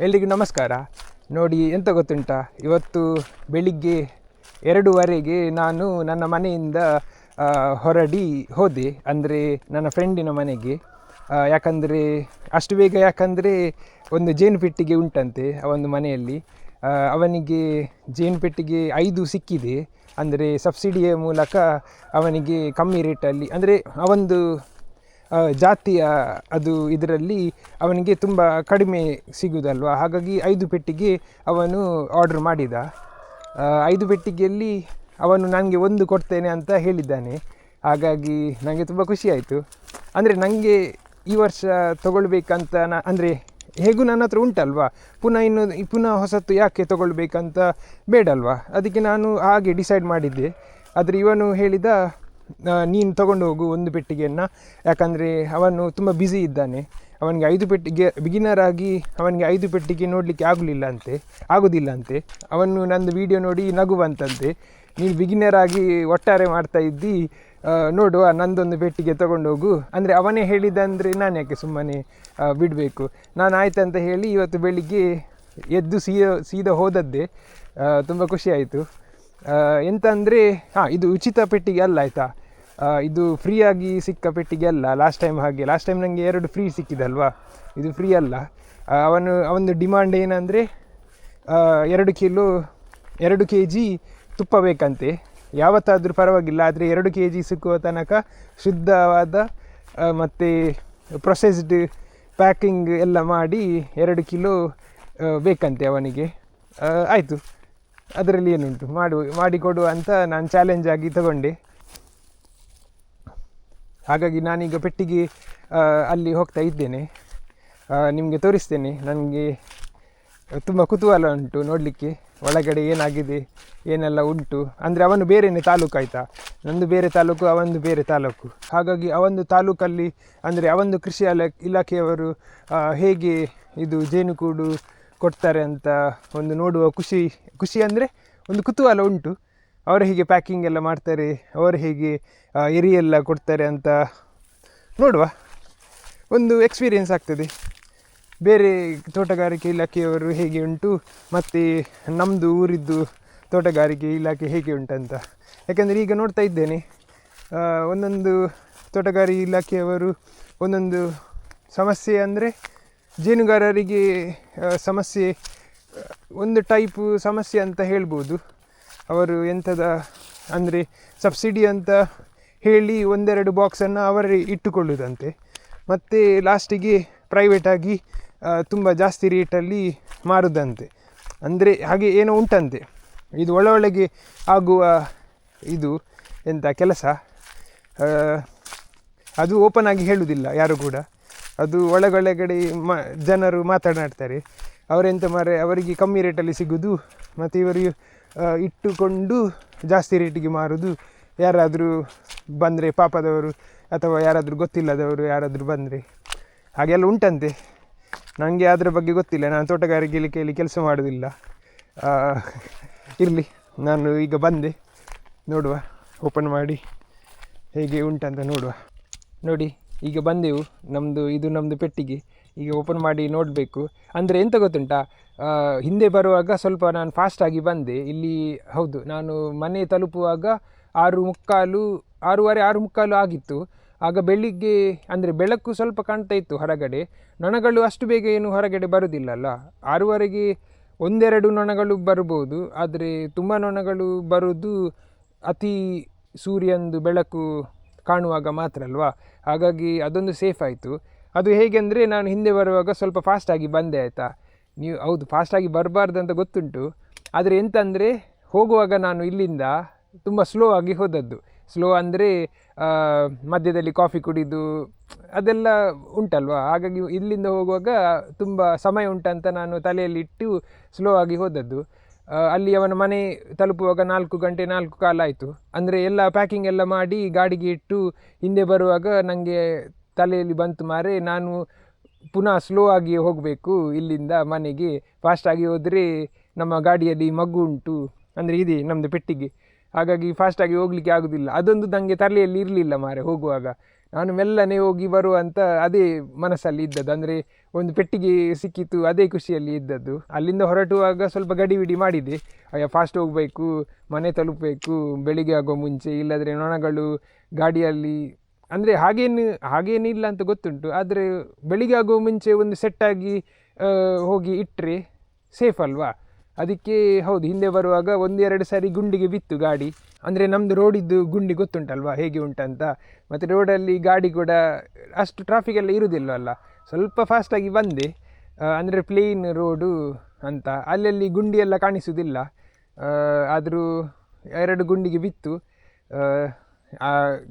ಎಲ್ರಿಗೂ ನಮಸ್ಕಾರ. ನೋಡಿ, ಎಂತ ಗೊತ್ತುಂಟ? ಇವತ್ತು ಬೆಳಿಗ್ಗೆ ಎರಡೂವರೆಗೆ ನಾನು ನನ್ನ ಮನೆಯಿಂದ ಹೊರಡಿ ಹೋದೆ. ಅಂದರೆ, ನನ್ನ ಫ್ರೆಂಡಿನ ಮನೆಗೆ. ಯಾಕಂದರೆ, ಅಷ್ಟು ಬೇಗ ಯಾಕಂದರೆ, ಒಂದು ಜೇನು ಪೆಟ್ಟಿಗೆ ಉಂಟಂತೆ ಅವನ ಮನೆಯಲ್ಲಿ. ಅವನಿಗೆ ಜೇನು ಪೆಟ್ಟಿಗೆ ಐದು ಸಿಕ್ಕಿದೆ. ಅಂದರೆ ಸಬ್ಸಿಡಿಯ ಮೂಲಕ ಅವನಿಗೆ ಕಮ್ಮಿ ರೇಟಲ್ಲಿ ಅಂದರೆ ಅವೊಂದು ಜಾತಿಯ, ಅದು ಇದರಲ್ಲಿ ಅವನಿಗೆ ತುಂಬ ಕಡಿಮೆ ಸಿಗುವುದಲ್ವ ಹಾಗಾಗಿ ಐದು ಪೆಟ್ಟಿಗೆ ಅವನು ಆರ್ಡ್ರ್ ಮಾಡಿದ. ಐದು ಪೆಟ್ಟಿಗೆಯಲ್ಲಿ ಅವನು ನನಗೆ ಒಂದು ಕೊಡ್ತೇನೆ ಅಂತ ಹೇಳಿದ್ದಾನೆ. ಹಾಗಾಗಿ ನನಗೆ ತುಂಬ ಖುಷಿಯಾಯಿತು ಅಂದರೆ ನನಗೆ ಈ ವರ್ಷ ತಗೊಳ್ಬೇಕಂತ ನಾ, ಅಂದರೆ ಹೇಗೂ ನನ್ನ ಹತ್ರ ಉಂಟಲ್ವಾ? ಪುನಃ ಇನ್ನು, ಪುನಃ ಹೊಸತ್ತು ಯಾಕೆ ತಗೊಳ್ಬೇಕಂತ ಬೇಡಲ್ವಾ? ಅದಕ್ಕೆ ನಾನು ಹಾಗೆ ಡಿಸೈಡ್ ಮಾಡಿದ್ದೆ. ಆದರೆ ಇವನು ಹೇಳಿದ ನೀನು ತಗೊಂಡು ಹೋಗು ಒಂದು ಪೆಟ್ಟಿಗೆಯನ್ನು. ಯಾಕಂದರೆ ಅವನು ತುಂಬ ಬ್ಯುಸಿ ಇದ್ದಾನೆ. ಅವನಿಗೆ ಐದು ಪೆಟ್ಟಿಗೆ ಬಿಗಿನರ್ ಆಗಿ ಅವನಿಗೆ ಐದು ಪೆಟ್ಟಿಗೆ ನೋಡಲಿಕ್ಕೆ ಆಗಲಿಲ್ಲ ಅಂತೆ ಆಗೋದಿಲ್ಲ ಅಂತೆ ಅವನು ನಂದು ವಿಡಿಯೋ ನೋಡಿ ನಗುವಂತಂತೆ. ನೀನು ಬಿಗಿನರ್ ಆಗಿ ಒಟ್ಟಾರೆ ಮಾಡ್ತಾ ಇದ್ದಿ ನೋಡುವ, ನಂದೊಂದು ಪೆಟ್ಟಿಗೆ ತಗೊಂಡು ಹೋಗು. ಅಂದರೆ ಅವನೇ ಹೇಳಿದಂದರೆ ನಾನು ಯಾಕೆ ಸುಮ್ಮನೆ ಬಿಡಬೇಕು? ನಾನು ಆಯ್ತಂತ ಹೇಳಿ ಇವತ್ತು ಬೆಳಿಗ್ಗೆ ಎದ್ದು ಸೀದ, ಸೀದಾ ಹೋದದ್ದೇ ತುಂಬ ಖುಷಿ ಆಯಿತು. ಎಂತ ಅಂದರೆ ಹಾಂ, ಇದು ಉಚಿತ ಪೆಟ್ಟಿಗೆ ಅಲ್ಲ ಆಯಿತಾ? ಇದು ಫ್ರೀಯಾಗಿ ಸಿಕ್ಕ ಪೆಟ್ಟಿಗೆ ಅಲ್ಲ ಲಾಸ್ಟ್ ಟೈಮ್ ಹಾಗೆ. ಲಾಸ್ಟ್ ಟೈಮ್ ನನಗೆ ಎರಡು ಫ್ರೀ ಸಿಕ್ಕಿದಲ್ವಾ ಇದು ಫ್ರೀ ಅಲ್ಲ. ಅವನು ಅವನು ಡಿಮಾಂಡ್ ಏನಂದರೆ ಎರಡು ಕಿಲೋ ಎರಡು ಕೆ ಜಿ ತುಪ್ಪ ಬೇಕಂತೆ. ಯಾವತ್ತಾದರೂ ಪರವಾಗಿಲ್ಲ, ಆದರೆ ಎರಡು ಕೆ ಜಿ ಸಿಕ್ಕುವ ತನಕ ಶುದ್ಧವಾದ ಮತ್ತು ಪ್ರೊಸೆಸ್ಡ್ ಪ್ಯಾಕಿಂಗ್ ಎಲ್ಲ ಮಾಡಿ ಎರಡು ಕಿಲೋ ಬೇಕಂತೆ ಅವನಿಗೆ. ಆಯಿತು. ಅದರಲ್ಲಿ ಏನುಂಟು? ಮಾಡು ಮಾಡಿಕೊಡು ಅಂತ ನಾನು ಚಾಲೆಂಜ್ ಆಗಿ ತಗೊಂಡೆ. ಹಾಗಾಗಿ ನಾನೀಗ ಪೆಟ್ಟಿಗೆ ಅಲ್ಲಿ ಹೋಗ್ತಾ ಇದ್ದೇನೆ. ನಿಮಗೆ ತೋರಿಸ್ತೇನೆ. ನನಗೆ ತುಂಬ ಕುತೂಹಲ ಉಂಟು ನೋಡಲಿಕ್ಕೆ. ಒಳಗಡೆ ಏನಾಗಿದೆ, ಏನೆಲ್ಲ ಉಂಟು? ಅಂದರೆ ಅವನು ಬೇರೆಯೇ ತಾಲೂಕು ಆಯಿತಾ? ನಂದು ಬೇರೆ ತಾಲೂಕು ಅವನದು ಬೇರೆ ತಾಲೂಕು. ಹಾಗಾಗಿ ಅವೊಂದು ತಾಲೂಕಲ್ಲಿ, ಅಂದರೆ ಅವೊಂದು ಕೃಷಿ ಅಲ, ಇಲಾಖೆಯವರು ಹೇಗೆ ಇದು ಜೇನುಕೂಡು ಕೊಡ್ತಾರೆ ಅಂತ ಒಂದು ನೋಡುವ ಖುಷಿ ಖುಷಿ ಅಂದರೆ ಒಂದು ಕುತೂಹಲ ಉಂಟು. ಅವರು ಹೀಗೆ ಪ್ಯಾಕಿಂಗ್ ಎಲ್ಲ ಮಾಡ್ತಾರೆ, ಅವರು ಹೇಗೆ ಎರಿಯೆಲ್ಲ ಎರಿ ಎಲ್ಲ ಕೊಡ್ತಾರೆ ಅಂತ ನೋಡುವ. ಒಂದು ಎಕ್ಸ್ಪೀರಿಯೆನ್ಸ್ ಆಗ್ತದೆ. ಬೇರೆ ತೋಟಗಾರಿಕೆ ಇಲಾಖೆಯವರು ಹೇಗೆ ಉಂಟು, ಮತ್ತು ನಮ್ಮದು ಊರಿದ್ದು ತೋಟಗಾರಿಕೆ ಇಲಾಖೆ ಹೇಗೆ ಉಂಟಂತ ಯಾಕೆಂದರೆ ಈಗ ನೋಡ್ತಾ ಇದ್ದೇನೆ ಒಂದೊಂದು ತೋಟಗಾರಿಕೆ ಇಲಾಖೆಯವರು ಒಂದೊಂದು ಸಮಸ್ಯೆ ಅಂದರೆ ಜೇನುಗಾರರಿಗೆ ಸಮಸ್ಯೆ ಒಂದು ಟೈಪು ಸಮಸ್ಯೆ ಅಂತ ಹೇಳ್ಬೋದು. ಅವರು ಎಂಥದ ಅಂದರೆ ಸಬ್ಸಿಡಿ ಅಂತ ಹೇಳಿ ಒಂದೆರಡು ಬಾಕ್ಸನ್ನು ಅವರೇ ಇಟ್ಟುಕೊಳ್ಳುವುದಂತೆ ಮತ್ತು ಲಾಸ್ಟಿಗೆ ಪ್ರೈವೇಟಾಗಿ ತುಂಬ ಜಾಸ್ತಿ ರೇಟಲ್ಲಿ ಮಾರುದಂತೆ. ಅಂದರೆ ಹಾಗೆ ಏನೋ ಉಂಟಂತೆ. ಇದು ಒಳ ಒಳಗೆ ಆಗುವ ಇದು ಎಂಥ ಕೆಲಸ? ಅದು ಓಪನ್ ಆಗಿ ಹೇಳುವುದಿಲ್ಲ ಯಾರು ಕೂಡ. ಅದು ಒಳಗೊಳಗಡೆ ಮ, ಜನರು ಮಾತನಾಡ್ತಾರೆ. ಅವರೆಂತ ಮಾರೆ, ಅವರಿಗೆ ಕಮ್ಮಿ ರೇಟಲ್ಲಿ ಸಿಗೋದು, ಮತ್ತು ಇವರು ಇಟ್ಟುಕೊಂಡು ಜಾಸ್ತಿ ರೇಟಿಗೆ ಮಾರೋದು. ಯಾರಾದರೂ ಬಂದರೆ ಪಾಪದವರು ಅಥವಾ ಯಾರಾದರೂ ಗೊತ್ತಿಲ್ಲದವರು ಯಾರಾದರೂ ಬಂದರೆ. ಹಾಗೆಲ್ಲ ಉಂಟಂತೆ. ನನಗೆ ಅದರ ಬಗ್ಗೆ ಗೊತ್ತಿಲ್ಲ. ನಾನು ತೋಟಗಾರಿಕೆ ಇಲಾಖೆಯಲ್ಲಿ ಕೆಲಸ ಮಾಡೋದಿಲ್ಲ. ಇರಲಿ. ನಾನು ಈಗ ಬಂದೆ. ನೋಡುವ. ಓಪನ್ ಮಾಡಿ. ಹೇಗೆ ಉಂಟಂತ ನೋಡುವ. ನೋಡಿ, ಈಗ ಬಂದೆವು. ನಮ್ಮದು ಇದು ನಮ್ಮದು ಪೆಟ್ಟಿಗೆ. ಈಗ ಓಪನ್ ಮಾಡಿ ನೋಡಬೇಕು. ಅಂದರೆ ಎಂತ ಗೊತ್ತುಂಟ? ಹಿಂದೆ ಬರುವಾಗ ಸ್ವಲ್ಪ ನಾನು ಫಾಸ್ಟಾಗಿ ಬಂದೆ. ಇಲ್ಲಿ ಹೌದು, ನಾನು ಮನೆ ತಲುಪುವಾಗ ಆರು ಮುಕ್ಕಾಲು, ಆರೂವರೆ, ಆರು ಮುಕ್ಕಾಲು ಆಗಿತ್ತು. ಆಗ ಬೆಳಿಗ್ಗೆ, ಅಂದರೆ ಬೆಳಕು ಸ್ವಲ್ಪ ಕಾಣ್ತಾ ಇತ್ತು ಹೊರಗಡೆ. ನೊಣಗಳು ಅಷ್ಟು ಬೇಗ ಏನು ಹೊರಗಡೆ ಬರುವುದಿಲ್ಲಲ್ಲ ಆರೂವರೆಗೆ ಒಂದೆರಡು ನೊಣಗಳು ಬರ್ಬೋದು. ಆದರೆ ತುಂಬ ನೊಣಗಳು ಬರುವುದು ಅತಿ ಸೂರ್ಯಂದು ಬೆಳಕು ಕಾಣುವಾಗ ಮಾತ್ರ ಅಲ್ವಾ? ಹಾಗಾಗಿ ಅದೊಂದು ಸೇಫ್ ಆಯಿತು. ಅದು ಹೇಗೆ ಅಂದರೆ ನಾನು ಹಿಂದೆ ಬರುವಾಗ ಸ್ವಲ್ಪ ಫಾಸ್ಟಾಗಿ ಬಂದೆ ಆಯಿತಾ? ನೀವು ಹೌದು ಫಾಸ್ಟಾಗಿ ಬರಬಾರ್ದು ಅಂತ ಗೊತ್ತುಂಟು. ಆದರೆ ಎಂತಂದರೆ ಹೋಗುವಾಗ ನಾನು ಇಲ್ಲಿಂದ ತುಂಬ ಸ್ಲೋ ಆಗಿ ಹೋದದ್ದು. ಸ್ಲೋ ಅಂದರೆ ಮಧ್ಯದಲ್ಲಿ ಕಾಫಿ ಕುಡಿದು ಅದೆಲ್ಲ ಉಂಟಲ್ವಾ? ಹಾಗಾಗಿ ಇಲ್ಲಿಂದ ಹೋಗುವಾಗ ತುಂಬ ಸಮಯ ಉಂಟಂತ ನಾನು ತಲೆಯಲ್ಲಿ ಇಟ್ಟು ಸ್ಲೋ ಆಗಿ ಹೋದದ್ದು. ಅಲ್ಲಿ ಅವನ ಮನೆ ತಲುಪುವಾಗ ನಾಲ್ಕು ಗಂಟೆ, ನಾಲ್ಕು ಕಾಲಾಯಿತು ಅಂದರೆ ಎಲ್ಲ ಪ್ಯಾಕಿಂಗ್ ಎಲ್ಲ ಮಾಡಿ ಗಾಡಿಗೆ ಇಟ್ಟು ಹಿಂದೆ ಬರುವಾಗ ನನಗೆ ತಲೆಯಲ್ಲಿ ಬಂತು ಮಾರೆ, ನಾನು ಪುನಃ ಸ್ಲೋ ಆಗಿ ಹೋಗಬೇಕು, ಇಲ್ಲಿಂದ ಮನೆಗೆ. ಫಾಸ್ಟಾಗಿ ಹೋದರೆ ನಮ್ಮ ಗಾಡಿಯಲ್ಲಿ ಮಗು ಉಂಟು. ಅಂದರೆ ಇದೆ ನಮ್ಮದು ಪೆಟ್ಟಿಗೆ. ಹಾಗಾಗಿ ಫಾಸ್ಟಾಗಿ ಹೋಗಲಿಕ್ಕೆ ಆಗೋದಿಲ್ಲ. ಅದೊಂದು ನನಗೆ ತಲೆಯಲ್ಲಿ ಇರಲಿಲ್ಲ ಮಾರೆ ಹೋಗುವಾಗ. ನಾನು ಮೆಲ್ಲನೆ ಹೋಗಿ ಬರುವ ಅಂತ ಅದೇ ಮನಸ್ಸಲ್ಲಿ ಇದ್ದದ್ದು. ಅಂದರೆ ಒಂದು ಪೆಟ್ಟಿಗೆ ಸಿಕ್ಕಿತ್ತು ಅದೇ ಖುಷಿಯಲ್ಲಿ ಇದ್ದದ್ದು. ಅಲ್ಲಿಂದ ಹೊರಟುವಾಗ ಸ್ವಲ್ಪ ಗಡಿಬಿಡಿ ಮಾಡಿದೆ. ಅಯ್ಯ ಫಾಸ್ಟ್ ಹೋಗಬೇಕು, ಮನೆ ತಲುಪಬೇಕು, ಬೆಳಿಗ್ಗೆ ಆಗೋ ಮುಂಚೆ, ಇಲ್ಲದ್ರೆ ನೊಣಗಳು ಗಾಡಿಯಲ್ಲಿ ಅಂದರೆ ಹಾಗೇನು ಹಾಗೇನಿಲ್ಲ ಅಂತ ಗೊತ್ತುಂಟು. ಆದರೆ ಬೆಳಿಗ್ಗೆ ಆಗುವ ಮುಂಚೆ ಒಂದು ಸೆಟ್ಟಾಗಿ ಹೋಗಿ ಇಟ್ಟರೆ ಸೇಫ್ ಅಲ್ವಾ? ಅದಕ್ಕೆ ಹೌದು, ಹಿಂದೆ ಬರುವಾಗ ಒಂದೆರಡು ಸಾರಿ ಗುಂಡಿಗೆ ಬಿತ್ತು ಗಾಡಿ. ಅಂದರೆ ನಮ್ಮದು ರೋಡಿದ್ದು ಗುಂಡಿ ಗೊತ್ತುಂಟಲ್ವಾ, ಹೇಗೆ ಉಂಟಂತ ಮತ್ತು ರೋಡಲ್ಲಿ ಗಾಡಿ ಕೂಡ ಅಷ್ಟು ಟ್ರಾಫಿಕ್ ಎಲ್ಲ ಇರುವುದಿಲ್ಲವಲ್ಲ ಸ್ವಲ್ಪ ಫಾಸ್ಟಾಗಿ ಬಂದೆ. ಅಂದರೆ ಪ್ಲೇನ್ ರೋಡು ಅಂತ. ಅಲ್ಲಲ್ಲಿ ಗುಂಡಿಯೆಲ್ಲ ಕಾಣಿಸುವುದಿಲ್ಲ ಆದರೂ ಎರಡು ಗುಂಡಿಗೆ ಬಿತ್ತು.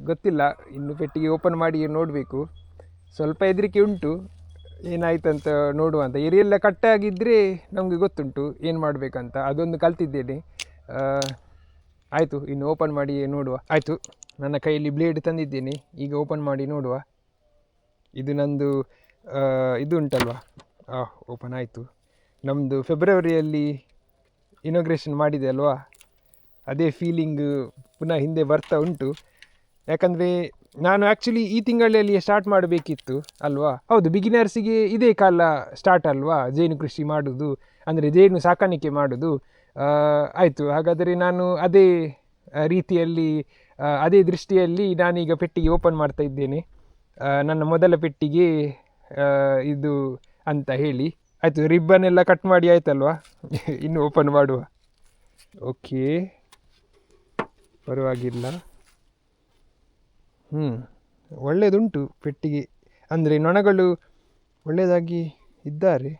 ಗೊತ್ತಿಲ್ಲ. ಇನ್ನು ಪೆಟ್ಟಿಗೆ ಓಪನ್ ಮಾಡಿ ನೋಡಬೇಕು. ಸ್ವಲ್ಪ ಹೆದರಿಕೆ ಉಂಟು. ಏನಾಯ್ತಂತ ನೋಡುವ ಅಂತ. ಎರಿಯೆಲ್ಲ ಕಟ್ಟಾಗಿದ್ದರೆ ನಮಗೆ ಗೊತ್ತುಂಟು ಏನು ಮಾಡಬೇಕಂತ. ಅದೊಂದು ಕಲ್ತಿದ್ದೇನೆ. ಆಯಿತು, ಇನ್ನು ಓಪನ್ ಮಾಡಿ ನೋಡುವ. ಆಯಿತು, ನನ್ನ ಕೈಯಲ್ಲಿ ಬ್ಲೇಡ್ ತಂದಿದ್ದೇನೆ. ಈಗ ಓಪನ್ ಮಾಡಿ ನೋಡುವ. ಇದು ನಂದು ಇದು ಉಂಟಲ್ವಾ? ಓಪನ್ ಆಯಿತು. ನಮ್ಮದು ಫೆಬ್ರವರಿಯಲ್ಲಿ ಇನೋಗ್ರೇಷನ್ ಮಾಡಿದೆ ಅಲ್ವಾ? ಅದೇ ಫೀಲಿಂಗ್ ಪುನಃ ಹಿಂದೆ ಬರ್ತಾ ಉಂಟು. ಯಾಕಂದರೆ ನಾನು ಆ್ಯಕ್ಚುಲಿ ಈ ತಿಂಗಳಲ್ಲಿ ಸ್ಟಾರ್ಟ್ ಮಾಡಬೇಕಿತ್ತು ಅಲ್ವಾ? ಹೌದು ಬಿಗಿನರ್ಸಿಗೆ ಇದೇ ಕಾಲ ಸ್ಟಾರ್ಟ್ ಅಲ್ವಾ? ಜೇನು ಕೃಷಿ ಮಾಡೋದು, ಅಂದರೆ ಜೇನು ಸಾಕಾಣಿಕೆ ಮಾಡೋದು ಆಯಿತು. ಹಾಗಾದರೆ ನಾನು ಅದೇ ರೀತಿಯಲ್ಲಿ ಅದೇ ದೃಷ್ಟಿಯಲ್ಲಿ ನಾನೀಗ ಪೆಟ್ಟಿಗೆ ಓಪನ್ ಮಾಡ್ತಾ ಇದ್ದೇನೆ. ನನ್ನ ಮೊದಲ ಪೆಟ್ಟಿಗೆ ಇದು ಅಂತ ಹೇಳಿ. ಆಯಿತು ರಿಬ್ಬನ್ ಎಲ್ಲ ಕಟ್ ಮಾಡಿ ಆಯ್ತಲ್ವಾ? ಇನ್ನು ಓಪನ್ ಮಾಡುವ. ಓಕೆ ಪರವಾಗಿಲ್ಲ. ಹ್ಞೂ ಒಳ್ಳೆಯದುಂಟು ಪೆಟ್ಟಿಗೆ. ಅಂದರೆ ನೊಣಗಳು ಒಳ್ಳೆಯದಾಗಿ ಇದ್ದಾರೆ.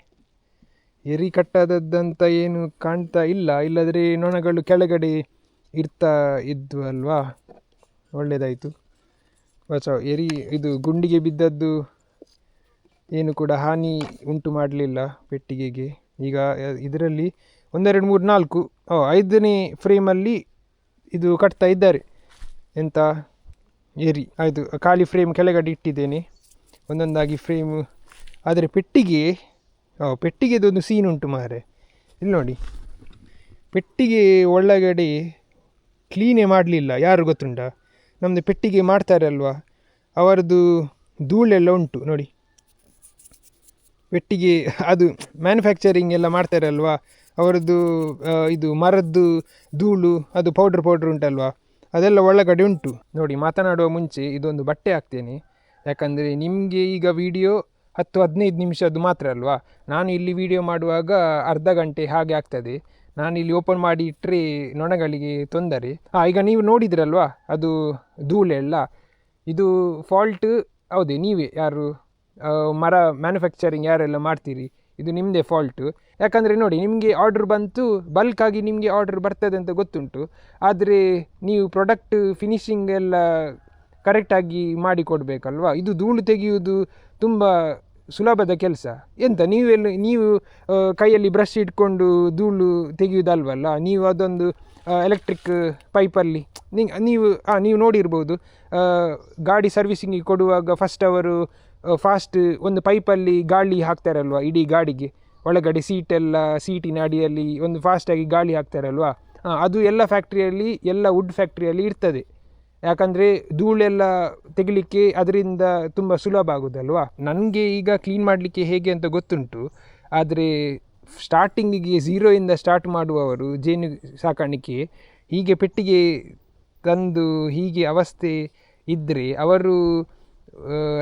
ಎರಿ ಕಟ್ಟಾದದ್ದಂತ ಏನು ಕಾಣ್ತಾ ಇಲ್ಲ. ಇಲ್ಲದ್ರೆ ನೊಣಗಳು ಕೆಳಗಡೆ ಇರ್ತಾ ಇದ್ವು ಅಲ್ವಾ? ಒಳ್ಳೆಯದಾಯಿತು ಬಚಾವ್ ಎರಿ, ಇದು ಗುಂಡಿಗೆ ಬಿದ್ದದ್ದು ಏನು ಕೂಡ ಹಾನಿ ಉಂಟು ಮಾಡಲಿಲ್ಲ ಪೆಟ್ಟಿಗೆಗೆ. ಈಗ ಇದರಲ್ಲಿ ಒಂದೆರಡು ಮೂರು ನಾಲ್ಕು ಐದನೇ ಫ್ರೇಮಲ್ಲಿ ಇದು ಕಟ್ತಾ ಇದ್ದಾರೆ. ಎಂತ? ಏರಿ ಆಯಿತು ಖಾಲಿ ಫ್ರೇಮ್ ಕೆಳಗಡೆ ಇಟ್ಟಿದ್ದೇನೆ. ಒಂದೊಂದಾಗಿ ಫ್ರೇಮ್ ಆದರೆ ಪೆಟ್ಟಿಗೆ ಪೆಟ್ಟಿಗೆದೊಂದು ಸೀನ್ ಉಂಟು ಮಾರೆ ಇಲ್ಲಿ ನೋಡಿ. ಪೆಟ್ಟಿಗೆ ಒಳಗಡೆ ಕ್ಲೀನೇ ಮಾಡಲಿಲ್ಲ. ಯಾರು ಗೊತ್ತುಂಟ? ನಮ್ಮದು ಪೆಟ್ಟಿಗೆ ಮಾಡ್ತಾರೆ ಅಲ್ವಾ ಅವರದ್ದು ಧೂಳೆಲ್ಲ ಉಂಟು, ನೋಡಿ. ಪೆಟ್ಟಿಗೆ, ಅದು ಮ್ಯಾನುಫ್ಯಾಕ್ಚರಿಂಗ್ ಎಲ್ಲ ಮಾಡ್ತಾರೆ ಅಲ್ವಾ ಅವರದ್ದು ಇದು ಮರದ್ದು ಧೂಳು, ಅದು ಪೌಡ್ರ್ ಪೌಡ್ರ್ ಉಂಟಲ್ವಾ? ಅದೆಲ್ಲ ಒಳಗಡೆ ಉಂಟು. ನೋಡಿ, ಮಾತನಾಡುವ ಮುಂಚೆ ಇದೊಂದು ಬಟ್ಟೆ ಹಾಕ್ತೇನೆ. ಯಾಕಂದರೆ ನಿಮಗೆ ಈಗ ವಿಡಿಯೋ ಹತ್ತು, ಹದಿನೈದು ನಿಮಿಷದ್ದು ಮಾತ್ರ ಅಲ್ವಾ? ನಾನು ಇಲ್ಲಿ ವಿಡಿಯೋ ಮಾಡುವಾಗ ಅರ್ಧ ಗಂಟೆ ಹಾಗೆ ಆಗ್ತದೆ. ನಾನು ಇಲ್ಲಿ ಓಪನ್ ಮಾಡಿ ಇಟ್ಟರೆ ನೊಣಗಳಿಗೆ ತೊಂದರೆ. ಹಾಂ ಈಗ ನೀವು ನೋಡಿದ್ರಲ್ವಾ? ಅದು ಧೂಳೆಲ್ಲ ಇದು ಫಾಲ್ಟ್ ಹೌದೇ, ನೀವೇ ಯಾರು? ಮರ ಮ್ಯಾನುಫ್ಯಾಕ್ಚರಿಂಗ್ ಯಾರೆಲ್ಲ ಮಾಡ್ತೀರಿ? ಇದು ನಿಮ್ಮದೇ ಫಾಲ್ಟು ಯಾಕಂದರೆ ನೋಡಿ, ನಿಮಗೆ ಆರ್ಡ್ರ್ ಬಂತು ಬಲ್ಕಾಗಿ ನಿಮಗೆ ಆರ್ಡ್ರ್ ಬರ್ತದೆ ಅಂತ ಗೊತ್ತುಂಟು. ಆದರೆ ನೀವು ಪ್ರಾಡಕ್ಟ್ ಫಿನಿಶಿಂಗ್ ಎಲ್ಲ ಕರೆಕ್ಟಾಗಿ ಮಾಡಿ ಕೊಡಬೇಕಲ್ವಾ? ಇದು ಧೂಳು ತೆಗೆಯುವುದು ತುಂಬ ಸುಲಭದ ಕೆಲಸ. ಎಂತ ನೀವೆಲ್ಲ ನೀವು ಕೈಯಲ್ಲಿ ಬ್ರಷ್ ಇಟ್ಕೊಂಡು ಧೂಳು ತೆಗೆಯುವುದಲ್ವಲ್ಲ ನೀವು ಅದೊಂದು ಎಲೆಕ್ಟ್ರಿಕ್ ಪೈಪಲ್ಲಿ ನೀವು ಹಾಂ ನೀವು ನೋಡಿರ್ಬೋದು ಗಾಡಿ ಸರ್ವಿಸಿಂಗಿಗೆ ಕೊಡುವಾಗ ಫಸ್ಟ್ ಅವರು ಫಾಸ್ಟ್ ಒಂದು ಪೈಪಲ್ಲಿ ಗಾಳಿ ಹಾಕ್ತಾರಲ್ವ, ಇಡೀ ಗಾಡಿಗೆ. ಒಳಗಡೆ ಸೀಟೆಲ್ಲ ಸೀಟಿನ ಅಡಿಯಲ್ಲಿ ಒಂದು ಫಾಸ್ಟಾಗಿ ಗಾಳಿ ಹಾಕ್ತಾರಲ್ವ ಹಾಂ ಅದು ಎಲ್ಲ ಫ್ಯಾಕ್ಟ್ರಿಯಲ್ಲಿ ಎಲ್ಲ ವುಡ್ ಫ್ಯಾಕ್ಟ್ರಿಯಲ್ಲಿ ಇರ್ತದೆ. ಯಾಕಂದರೆ ಧೂಳೆಲ್ಲ ತೆಗಿಲಿಕ್ಕೆ ಅದರಿಂದ ತುಂಬ ಸುಲಭ ಆಗೋದಲ್ವಾ? ನನಗೆ ಈಗ ಕ್ಲೀನ್ ಮಾಡಲಿಕ್ಕೆ ಹೇಗೆ ಅಂತ ಗೊತ್ತುಂಟು. ಆದರೆ ಸ್ಟಾರ್ಟಿಂಗಿಗೆ ಝೀರೋಯಿಂದ ಸ್ಟಾರ್ಟ್ ಮಾಡುವವರು ಜೇನು ಸಾಕಾಣಿಕೆ, ಹೀಗೆ ಪೆಟ್ಟಿಗೆ ತಂದು ಹೀಗೆ ಅವಸ್ಥೆ ಇದ್ದರೆ ಅವರು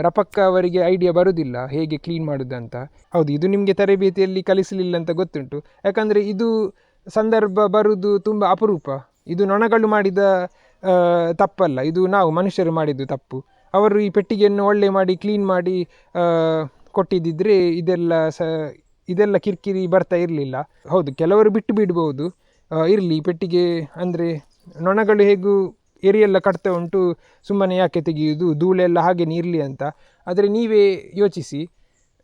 ರಪಕ್ಕ ಅವರಿಗೆ ಐಡಿಯಾ ಬರುವುದಿಲ್ಲ ಹೇಗೆ ಕ್ಲೀನ್ ಮಾಡೋದಂತ ಹೌದು, ಇದು ನಿಮಗೆ ತರಬೇತಿಯಲ್ಲಿ ಕಲಿಸಲಿಲ್ಲ ಅಂತ ಗೊತ್ತುಂಟು. ಯಾಕಂದರೆ ಇದು ಸಂದರ್ಭ ಬರುವುದು ತುಂಬ ಅಪರೂಪ. ಇದು ನೊಣಗಳು ಮಾಡಿದ ತಪ್ಪಲ್ಲ. ಇದು ನಾವು ಮನುಷ್ಯರು ಮಾಡಿದ್ದು ತಪ್ಪು. ಅವರು ಈ ಪೆಟ್ಟಿಗೆಯನ್ನು ಒಳ್ಳೆ ಮಾಡಿ ಕ್ಲೀನ್ ಮಾಡಿ ಕೊಟ್ಟಿದ್ದಿದ್ರೆ ಇದೆಲ್ಲ ಸ, ಇದೆಲ್ಲ ಕಿರಿಕಿರಿ ಬರ್ತಾ ಇರಲಿಲ್ಲ. ಹೌದು, ಕೆಲವರು ಬಿಟ್ಟು ಬಿಡ್ಬೋದು. ಇರಲಿ, ಪೆಟ್ಟಿಗೆ ಅಂದರೆ ನೊಣಗಳು ಹೇಗೂ ಎರಿಯೆಲ್ಲ ಕಟ್ತಾ ಉಂಟು, ಸುಮ್ಮನೆ ಯಾಕೆ ತೆಗೆಯುವುದು ಧೂಳೆಲ್ಲ ಹಾಗೆ ಇರಲಿ ಅಂತ. ಆದರೆ ನೀವೇ ಯೋಚಿಸಿ,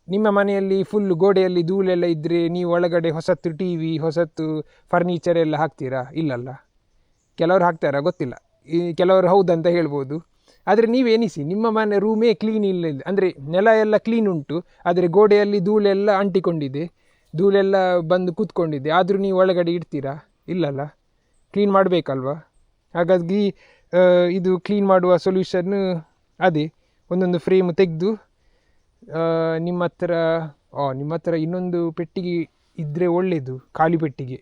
ನಿಮ್ಮ ಮನೆಯಲ್ಲಿ ಫುಲ್ ಗೋಡೆಯಲ್ಲಿ ಧೂಳೆಲ್ಲ ಇದ್ದರೆ ನೀವು ಒಳಗಡೆ ಹೊಸತ್ತು ಟಿ ವಿ ಹೊಸತ್ತು ಫರ್ನಿಚರ್ ಎಲ್ಲ ಹಾಕ್ತೀರಾ? ಇಲ್ಲಲ್ಲ. ಕೆಲವರು ಹಾಕ್ತಾರಾ? ಗೊತ್ತಿಲ್ಲ. ಈ ಕೆಲವರು ಹೌದಂತ ಹೇಳ್ಬೋದು. ಆದರೆ ನೀವು ಎನಿಸಿ ನಿಮ್ಮ ಮನೆ ರೂಮೇ ಕ್ಲೀನ್ ಇಲ್ಲ ಅಂದರೆ ನೆಲ ಎಲ್ಲ ಕ್ಲೀನ್ ಉಂಟು ಆದರೆ ಗೋಡೆಯಲ್ಲಿ ಧೂಳೆಲ್ಲ ಅಂಟಿಕೊಂಡಿದೆ. ಧೂಳೆಲ್ಲ ಬಂದು ಕೂತ್ಕೊಂಡಿದೆ. ಆದರೂ ನೀವು ಒಳಗಡೆ ಇಡ್ತೀರಾ? ಇಲ್ಲಲ್ಲ. ಕ್ಲೀನ್ ಮಾಡಬೇಕಲ್ವಾ? ಹಾಗಾಗಿ ಇದು ಕ್ಲೀನ್ ಮಾಡುವ ಸೊಲ್ಯೂಷನ್ ಅದೇ. ಒಂದೊಂದು ಫ್ರೇಮ್ ತೆಗೆದು ನಿಮ್ಮ ಹತ್ರ ಆ, ನಿಮ್ಮ ಹತ್ರ ಇನ್ನೊಂದು ಪೆಟ್ಟಿಗೆ ಇದ್ದರೆ ಒಳ್ಳೆಯದು ಖಾಲಿ ಪೆಟ್ಟಿಗೆ.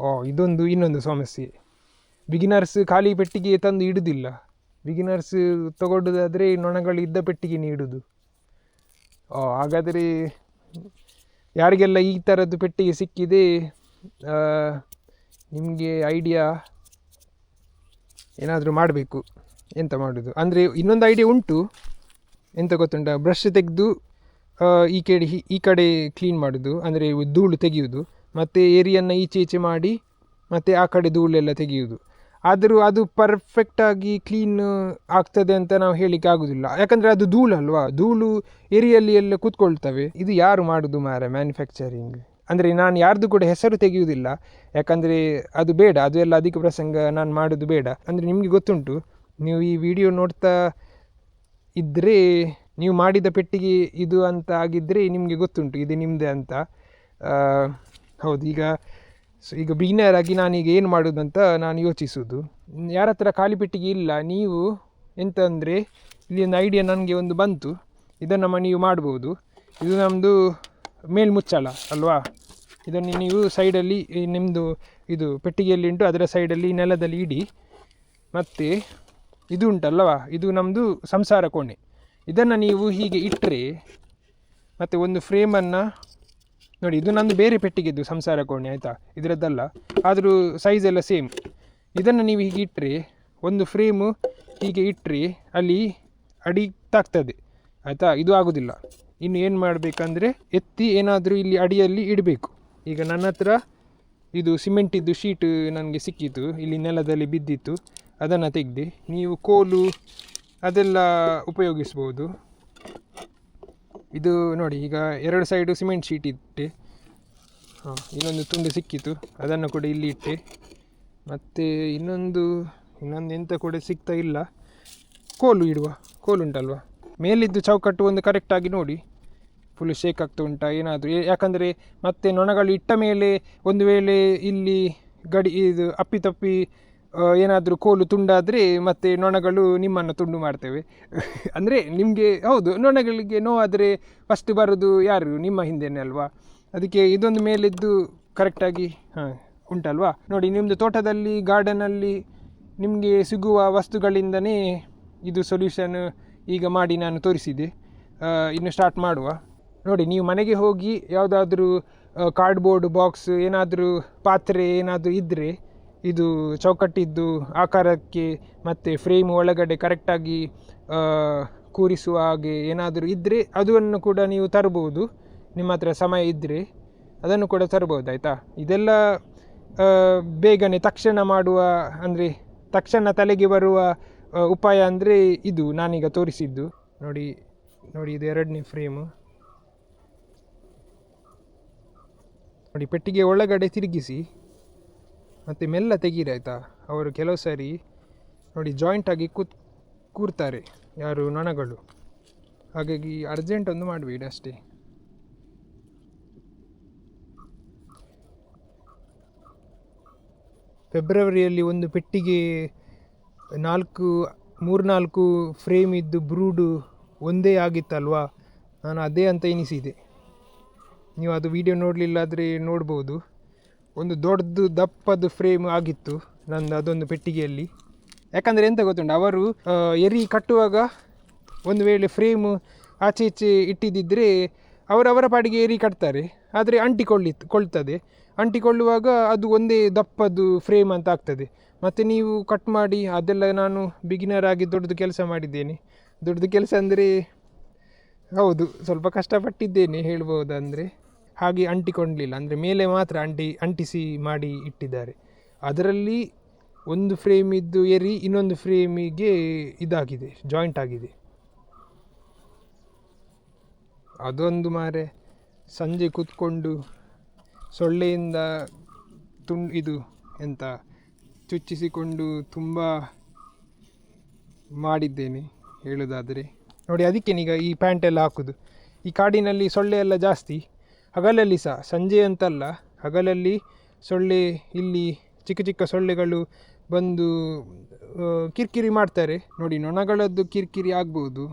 ಓ ಇದೊಂದು ಇನ್ನೊಂದು ಸಮಸ್ಯೆ. ಬಿಗಿನರ್ಸ್ ಖಾಲಿ ಪೆಟ್ಟಿಗೆ ತಂದು ಇಡುವುದಿಲ್ಲ ಬಿಗಿನರ್ಸ್ ತಗೊಳ್ಳೋದಾದರೆ ನೊಣಗಳು ಇದ್ದ ಪೆಟ್ಟಿಗೆ ನೀಡುದು. ಹಾಗಾದರೆ ಯಾರಿಗೆಲ್ಲ ಈ ಥರದ್ದು ಪೆಟ್ಟಿಗೆ ಸಿಕ್ಕಿದೆ ನಿಮಗೆ ಐಡಿಯಾ ಏನಾದರೂ ಮಾಡಬೇಕು ಎಂತ ಮಾಡೋದು? ಅಂದರೆ ಇನ್ನೊಂದು ಐಡಿಯಾ ಉಂಟು. ಎಂತ ಗೊತ್ತುಂಟ? ಬ್ರಷ್ ತೆಗೆದು ಈ ಕಡೆ ಈ ಕಡೆ ಕ್ಲೀನ್ ಮಾಡೋದು. ಅಂದರೆ ಧೂಳು ತೆಗೆಯುವುದು ಮತ್ತು ಏರಿಯನ್ನು ಈಚೆ ಈಚೆ ಮಾಡಿ, ಮತ್ತು ಆ ಕಡೆ ಧೂಳೆಲ್ಲ ತೆಗೆಯುವುದು ಆದರೂ ಅದು ಪರ್ಫೆಕ್ಟಾಗಿ ಕ್ಲೀನ್ ಆಗ್ತದೆ ಅಂತ ನಾವು ಹೇಳಲಿಕ್ಕೆ ಆಗೋದಿಲ್ಲ. ಯಾಕಂದರೆ ಅದು ಧೂಳು ಅಲ್ವಾ? ಧೂಳು ಏರಿಯಲ್ಲಿ ಎಲ್ಲ ಕೂತ್ಕೊಳ್ತವೆ. ಇದು ಯಾರು ಮಾಡೋದು ಮಾರ ಮ್ಯಾನುಫ್ಯಾಕ್ಚರಿಂಗ್ ಅಂದರೆ ನಾನು ಯಾರ್ದು ಕೂಡ ಹೆಸರು ತೆಗೆಯುವುದಿಲ್ಲ. ಯಾಕಂದರೆ ಅದು ಬೇಡ. ಅದು ಎಲ್ಲ ಅಧಿಕ ಪ್ರಸಂಗ ನಾನು ಮಾಡೋದು ಬೇಡ. ಅಂದರೆ ನಿಮಗೆ ಗೊತ್ತುಂಟು, ನೀವು ಈ ವಿಡಿಯೋ ನೋಡ್ತಾ ಇದ್ದರೆ ನೀವು ಮಾಡಿದ ಪೆಟ್ಟಿಗೆ ಇದು ಅಂತ ಆಗಿದ್ದರೆ ನಿಮಗೆ ಗೊತ್ತುಂಟು, ಇದು ನಿಮ್ಮದೇ ಅಂತ. ಹೌದು, ಈಗ ಸೊ ಈಗ ಬಿಗಿನರ್ ಆಗಿ ನಾನೀಗ ಏನು ಮಾಡೋದು ಅಂತ ನಾನು ಯೋಚಿಸೋದು ಯಾರ ಹತ್ರ ಖಾಲಿ ಪೆಟ್ಟಿಗೆ ಇಲ್ಲ, ನೀವು ಎಂತ ಅಂದರೆ ಇಲ್ಲಿ ಒಂದು ಐಡಿಯಾ ನನಗೆ ಒಂದು ಬಂತು. ಇದನ್ನು ನಮ್ಮ ನೀವು ಮಾಡ್ಬೋದು. ಇದು ನಮ್ಮದು ಮೇಲ್ಮುಚ್ಚಳ ಅಲ್ವಾ? ಇದನ್ನು ನೀವು ಸೈಡಲ್ಲಿ ನಿಮ್ಮದು ಇದು ಪೆಟ್ಟಿಗೆಯಲ್ಲಿ ಉಂಟು, ಅದರ ಸೈಡಲ್ಲಿ ನೆಲದಲ್ಲಿ ಇಡಿ. ಮತ್ತು ಇದು ಉಂಟಲ್ಲವಾ ಇದು ನಮ್ಮದು ಸಂಸಾರ ಕೋಣೆ. ಇದನ್ನು ನೀವು ಹೀಗೆ ಇಟ್ಟರೆ ಮತ್ತು ಒಂದು ಫ್ರೇಮನ್ನು ನೋಡಿ, ಇದು ನಂದು ಬೇರೆ ಪೆಟ್ಟಿಗೆದ್ದು ಸಂಸಾರ ಕೋಣೆ, ಆಯಿತಾ? ಇದರದ್ದಲ್ಲ. ಆದರೂ ಸೈಜ್ ಎಲ್ಲ ಸೇಮ್ ಇದನ್ನು ನೀವು ಹೀಗೆ ಇಟ್ಟರೆ ಒಂದು ಫ್ರೇಮು ಹೀಗೆ ಇಟ್ಟರೆ ಅಲ್ಲಿ ಅಡಿ ತಾಗ್ತದೆ. ಆಯಿತಾ? ಇದು ಆಗೋದಿಲ್ಲ. ಇನ್ನು ಏನು ಮಾಡಬೇಕಂದ್ರೆ, ಎತ್ತಿ ಏನಾದರೂ ಇಲ್ಲಿ ಅಡಿಯಲ್ಲಿ ಇಡಬೇಕು. ಈಗ ನನ್ನ ಹತ್ರ ಇದು ಸಿಮೆಂಟಿದ್ದು ಶೀಟ್ ನನಗೆ ಸಿಕ್ಕಿತು. ಇಲ್ಲಿ ನೆಲದಲ್ಲಿ ಬಿದ್ದಿತ್ತು. ಅದನ್ನು ತೆಗೆದು, ನೀವು ಕೋಲು ಅದೆಲ್ಲ ಉಪಯೋಗಿಸ್ಬೋದು. ಇದು ನೋಡಿ, ಈಗ ಎರಡು ಸೈಡು ಸಿಮೆಂಟ್ ಶೀಟ್ ಇಟ್ಟೆ. ಹಾಂ, ಇನ್ನೊಂದು ತುಂಡು ಸಿಕ್ಕಿತು. ಅದನ್ನು ಕೂಡ ಇಲ್ಲಿ ಇಟ್ಟೆ. ಮತ್ತು ಇನ್ನೊಂದು ಇನ್ನೊಂದು ಎಂತ ಕೂಡ ಸಿಗ್ತಾ ಇಲ್ಲ. ಕೋಲು ಇಡುವ, ಕೋಲು ಉಂಟಲ್ವ? ಮೇಲಿದ್ದು ಚೌಕಟ್ಟು ಒಂದು ಕರೆಕ್ಟಾಗಿ ನೋಡಿ. ಫುಲ್ ಶೇಕ್ ಆಗ್ತಾ ಉಂಟಾ, ಏನಾದರೂ. ಯಾಕಂದರೆ ಮತ್ತೆ ನೊಣಗಳು ಇಟ್ಟ ಮೇಲೆ ಒಂದು ವೇಳೆ ಇಲ್ಲಿ ಗಡಿ, ಇದು ಅಪ್ಪಿತಪ್ಪಿ ಏನಾದರೂ ಕೋಲು ತುಂಡಾದರೆ ಮತ್ತೆ ನೊಣಗಳು ನಿಮ್ಮನ್ನು ತುಂಡು ಮಾಡ್ತೇವೆ. ಅಂದರೆ ನಿಮಗೆ, ಹೌದು, ನೊಣಗಳಿಗೆ ನೋವಾದರೆ ಫಸ್ಟ್ ಬರೋದು ಯಾರು? ನಿಮ್ಮ ಹಿಂದೆನೇ ಅಲ್ವಾ? ಅದಕ್ಕೆ ಇದೊಂದು ಮೇಲಿದ್ದು ಕರೆಕ್ಟಾಗಿ ಹಾಂ, ಉಂಟಲ್ವಾ? ನೋಡಿ ನಿಮ್ಮದು ತೋಟದಲ್ಲಿ ಗಾರ್ಡನಲ್ಲಿ ನಿಮಗೆ ಸಿಗುವ ವಸ್ತುಗಳಿಂದನೇ ಇದು ಸೊಲ್ಯೂಷನ್ ಈಗ ಮಾಡಿ ನಾನು ತೋರಿಸಿದೆ. ಇನ್ನು ಸ್ಟಾರ್ಟ್ ಮಾಡುವ. ನೋಡಿ, ನೀವು ಮನೆಗೆ ಹೋಗಿ ಯಾವುದಾದ್ರೂ ಕಾರ್ಡ್ಬೋರ್ಡ್ ಬಾಕ್ಸ್ ಏನಾದರೂ, ಪಾತ್ರೆ ಏನಾದರೂ ಇದ್ದರೆ ಇದು ಚೌಕಟ್ಟಿದ್ದು ಆಕಾರಕ್ಕೆ ಮತ್ತು ಫ್ರೇಮ್ ಒಳಗಡೆ ಕರೆಕ್ಟಾಗಿ ಕೂರಿಸುವ ಹಾಗೆ ಏನಾದರೂ ಇದ್ದರೆ ಅದನ್ನು ಕೂಡ ನೀವು ತರ್ಬೋದು. ನಿಮ್ಮ ಹತ್ರ ಸಮಯ ಇದ್ದರೆ ಅದನ್ನು ಕೂಡ ತರ್ಬೋದು, ಆಯಿತಾ? ಇದೆಲ್ಲ ಬೇಗನೆ ತಕ್ಷಣ ಮಾಡುವ, ಅಂದರೆ ತಕ್ಷಣ ತಲೆಗೆ ಬರುವ ಉಪಾಯ ಅಂದರೆ ಇದು ನಾನೀಗ ತೋರಿಸಿದ್ದು. ನೋಡಿ ನೋಡಿ ಇದು ಎರಡನೇ ಫ್ರೇಮು. ನೋಡಿ, ಪೆಟ್ಟಿಗೆ ಒಳಗಡೆ ತಿರುಗಿಸಿ. ಮತ್ತು ಮೆಲ್ಲ ತೆಗೀರಿ ಆಯಿತಾ? ಅವರು ಕೆಲವು ಸಾರಿ ನೋಡಿ ಜಾಯಿಂಟಾಗಿ ಕೂತ್ ಕೂರ್ತಾರೆ ಯಾರು ನೊಣಗಳು. ಹಾಗಾಗಿ ಅರ್ಜೆಂಟ್ ಒಂದು ಮಾಡಬೇಡಿ ಅಷ್ಟೇ. ಫೆಬ್ರವರಿಯಲ್ಲಿ ಒಂದು ಪೆಟ್ಟಿಗೆ ನಾಲ್ಕು, ಮೂರ್ನಾಲ್ಕು ಫ್ರೇಮ್ ಇದ್ದು ಬ್ರೂಡು ಒಂದೇ ಆಗಿತ್ತಲ್ವಾ? ನಾನು ಅದೇ ಅಂತ ಎನಿಸಿದೆ ನೀವು ಅದು ವಿಡಿಯೋ ನೋಡಲಿಲ್ಲ ಆದರೆ ನೋಡ್ಬೋದು. ಒಂದು ದೊಡ್ಡದು ದಪ್ಪದ ಫ್ರೇಮ್ ಆಗಿತ್ತು ನನ್ನ ಅದೊಂದು ಪೆಟ್ಟಿಗೆಯಲ್ಲಿ. ಯಾಕಂದರೆ ಎಂತ ಗೊತ್ತುಂಟು, ಅವರು ಎರಿ ಕಟ್ಟುವಾಗ ಒಂದು ವೇಳೆ ಫ್ರೇಮ್ ಆಚೆ ಈಚೆ ಇಟ್ಟಿದ್ದಿದ್ರೆ ಅವರವರ ಪಾಡಿಗೆ ಏರಿ ಕಟ್ತಾರೆ. ಆದರೆ ಅಂಟಿಕೊಳ್ಳಿ ಕೊಳ್ತದೆ. ಅಂಟಿಕೊಳ್ಳುವಾಗ ಅದು ಒಂದೇ ದಪ್ಪದು ಫ್ರೇಮ್ ಅಂತ ಆಗ್ತದೆ. ಮತ್ತು ನೀವು ಕಟ್ ಮಾಡಿ, ಅದೆಲ್ಲ ನಾನು ಬಿಗಿನರ್ ಆಗಿ ದೊಡ್ಡದು ಕೆಲಸ ಮಾಡಿದ್ದೇನೆ. ದೊಡ್ಡದು ಕೆಲಸ ಅಂದರೆ, ಹೌದು, ಸ್ವಲ್ಪ ಕಷ್ಟಪಟ್ಟಿದ್ದೇನೆ, ಹೇಳ್ಬೋದಂದರೆ. ಹಾಗೆ ಅಂಟಿಕೊಂಡಿಲ್ಲ. ಅಂದರೆ ಮೇಲೆ ಮಾತ್ರ ಅಂಟಿ, ಅಂಟಿಸಿ ಮಾಡಿ ಇಟ್ಟಿದ್ದಾರೆ. ಅದರಲ್ಲಿ ಒಂದು ಫ್ರೇಮ್ ಇದ್ದು ಎರಿ, ಇನ್ನೊಂದು ಫ್ರೇಮಿಗೆ ಇದಾಗಿದೆ ಜಾಯಿಂಟ್ ಆಗಿದೆ. ಅದೊಂದು ಮಾರೆ ಸಂಜೆ ಕೂತ್ಕೊಂಡು ಸೊಳ್ಳೆಯಿಂದ ತುಂಡು ಇದು ಎಂತ, ಚುಚ್ಚಿಸಿಕೊಂಡು ತುಂಬ ಮಾಡಿದ್ದೇನೆ ಹೇಳೋದಾದರೆ. ನೋಡಿ, ಅದಕ್ಕೆ ಈಗ ಈ ಪ್ಯಾಂಟ್ ಎಲ್ಲ ಹಾಕೋದು. ಈ ಕಾಡಿನಲ್ಲಿ ಸೊಳ್ಳೆ ಎಲ್ಲ ಜಾಸ್ತಿ. ಹಗಲಲ್ಲಿ ಸಹ ಸಂಜೆ ಅಂತಲ್ಲ, ಹಗಲಲ್ಲಿ ಸೊಳ್ಳೆ, ಇಲ್ಲಿ ಚಿಕ್ಕ ಚಿಕ್ಕ ಸೊಳ್ಳೆಗಳು ಬಂದು ಕಿರಿಕಿರಿ ಮಾಡ್ತಾರೆ. ನೋಡಿ, ನೊಣಗಳದ್ದು ಕಿರಿಕಿರಿ ಆಗ್ಬೋದು,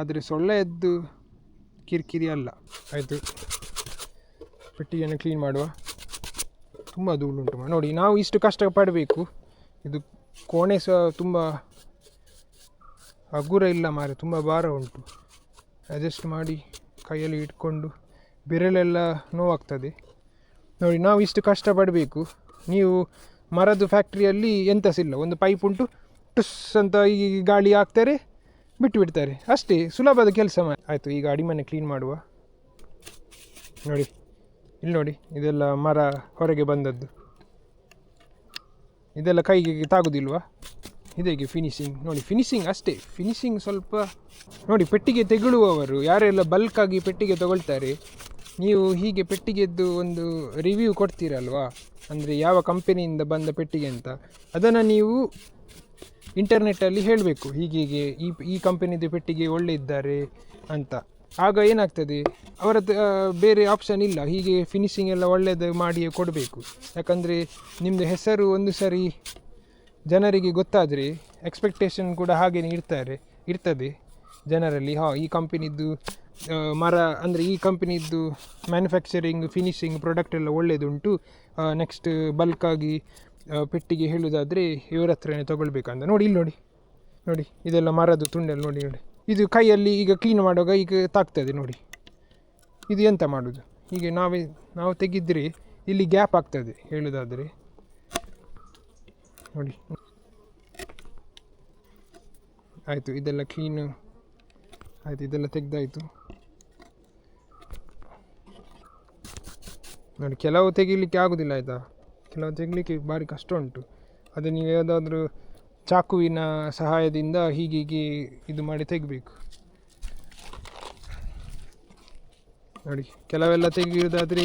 ಆದರೆ ಸೊಳ್ಳೆಯದ್ದು ಕಿರಿಕಿರಿ ಅಲ್ಲ. ಆಯಿತು. ಪೆಟ್ಟಿಗೆಯನ್ನು ಕ್ಲೀನ್ ಮಾಡುವ. ತುಂಬ ಧೂಳುಂಟು ನೋಡಿ, ನಾವು ಇಷ್ಟು ಕಷ್ಟ ಪಡಬೇಕು. ಇದು ಕೋಣೆ ಸಹ ತುಂಬ ಹಗುರ ಇಲ್ಲ ಮಾರೆ, ತುಂಬ ಭಾರ ಉಂಟು. ಅಡ್ಜಸ್ಟ್ ಮಾಡಿ ಕೈಯಲ್ಲಿ ಇಟ್ಕೊಂಡು ಬೆರಳೆಲ್ಲ ನೋವಾಗ್ತದೆ ನೋಡಿ, ನಾವು ಇಷ್ಟು ಕಷ್ಟಪಡಬೇಕು. ನೀವು ಮರದ್ದು ಫ್ಯಾಕ್ಟ್ರಿಯಲ್ಲಿ ಎಂತ ಇಲ್ಲ. ಒಂದು ಪೈಪ್ ಉಂಟು, ಟುಸ್ ಅಂತ ಈ ಗಾಳಿ ಹಾಕ್ತಾರೆ ಬಿಟ್ಟು ಬಿಡ್ತಾರೆ ಅಷ್ಟೇ, ಸುಲಭದ ಕೆಲಸ ಆಯಿತು, ಈಗ ಅಡಿಮನೆ ಕ್ಲೀನ್ ಮಾಡುವ. ನೋಡಿ, ಇಲ್ಲಿ ನೋಡಿ, ಇದೆಲ್ಲ ಮರ ಹೊರಗೆ ಬಂದದ್ದು. ಇದೆಲ್ಲ ಕೈಗೆ ತಾಗೋದಿಲ್ವಾ? ಇದೇಗೆ ಫಿನಿಶಿಂಗ್ ನೋಡಿ ಫಿನಿಶಿಂಗ್ ಅಷ್ಟೇ. ಫಿನಿಶಿಂಗ್ ಸ್ವಲ್ಪ ನೋಡಿ, ಪೆಟ್ಟಿಗೆ ತೆಗೊಳ್ಳುವವರು ಯಾರೆಲ್ಲ ಬಲ್ಕಾಗಿ ಪೆಟ್ಟಿಗೆ ತಗೊಳ್ತಾರೆ ನೀವು ಹೀಗೆ ಪೆಟ್ಟಿಗೆದ್ದು ಒಂದು ರಿವ್ಯೂ ಕೊಡ್ತೀರಲ್ವಾ? ಅಂದರೆ ಯಾವ ಕಂಪೆನಿಯಿಂದ ಬಂದ ಪೆಟ್ಟಿಗೆ ಅಂತ. ಅದನ್ನು ನೀವು ಇಂಟರ್ನೆಟ್ಟಲ್ಲಿ ಹೇಳಬೇಕು. ಹೀಗೀಗೆ ಈ ಈ ಕಂಪನಿದು ಪೆಟ್ಟಿಗೆ ಒಳ್ಳೆ ಅಂತ. ಆಗ ಏನಾಗ್ತದೆ? ಅವರದ್ದು ಬೇರೆ ಆಪ್ಷನ್ ಇಲ್ಲ. ಹೀಗೆ ಫಿನಿಶಿಂಗ್ ಎಲ್ಲ ಒಳ್ಳೆಯದು ಮಾಡಿಯೇ ಕೊಡಬೇಕು. ಯಾಕಂದರೆ ನಿಮ್ಮದು ಹೆಸರು ಒಂದು ಸರಿ ಜನರಿಗೆ ಗೊತ್ತಾದರೆ ಎಕ್ಸ್ಪೆಕ್ಟೇಷನ್ ಕೂಡ ಹಾಗೇ ಇರ್ತಾರೆ ಇರ್ತದೆ ಜನರಲ್ಲಿ. ಹಾಂ ಈ ಕಂಪನಿದ್ದು ಆ, ಮರ, ಅಂದರೆ ಈ ಕಂಪನಿದ್ದು ಮ್ಯಾನುಫ್ಯಾಕ್ಚರಿಂಗ್ ಫಿನಿಶಿಂಗ್ ಪ್ರಾಡಕ್ಟ್ ಎಲ್ಲ ಒಳ್ಳೆಯದುಂಟು ನೆಕ್ಸ್ಟ್ ಬಲ್ಕಾಗಿ ಪೆಟ್ಟಿಗೆ ಹೇಳುವುದಾದರೆ ಇವ್ರ ಹತ್ರನೇ ತೊಗೊಳ್ಬೇಕಂತ. ನೋಡಿ, ಇಲ್ಲಿ ನೋಡಿ. ನೋಡಿ, ಇದೆಲ್ಲ ಮರದ್ದು ತುಂಡಲ್ಲಿ ನೋಡಿ ನೋಡಿ. ಇದು ಕೈಯಲ್ಲಿ ಈಗ ಕ್ಲೀನ್ ಮಾಡುವಾಗ ಈಗ ತಾಗ್ತದೆ, ನೋಡಿ. ಇದು ಎಂತ ಮಾಡೋದು? ಹೀಗೆ ನಾವೇ, ನಾವು ತೆಗೆದ್ರೆ ಇಲ್ಲಿ ಗ್ಯಾಪ್ ಆಗ್ತದೆ, ಹೇಳೋದಾದರೆ. ನೋಡಿ. ಆಯಿತು, ಇದೆಲ್ಲ ಕ್ಲೀನು ಆಯಿತು, ಇದೆಲ್ಲ ತೆಗ್ದಾಯಿತು. ನೋಡಿ, ಕೆಲವು ತೆಗಿಲಿಕ್ಕೆ ಆಗೋದಿಲ್ಲ ಆಯಿತಾ? ಕೆಲವು ತೆಗಿಲಿಕ್ಕೆ ಭಾರಿ ಕಷ್ಟ ಉಂಟು. ಅದು ನೀವು ಯಾವುದಾದ್ರೂ ಚಾಕುವಿನ ಸಹಾಯದಿಂದ ಹೀಗೀಗೆ ಇದು ಮಾಡಿ ತೆಗಿಬೇಕು. ನೋಡಿ, ಕೆಲವೆಲ್ಲ ತೆಗೆಯುವುದಾದರೆ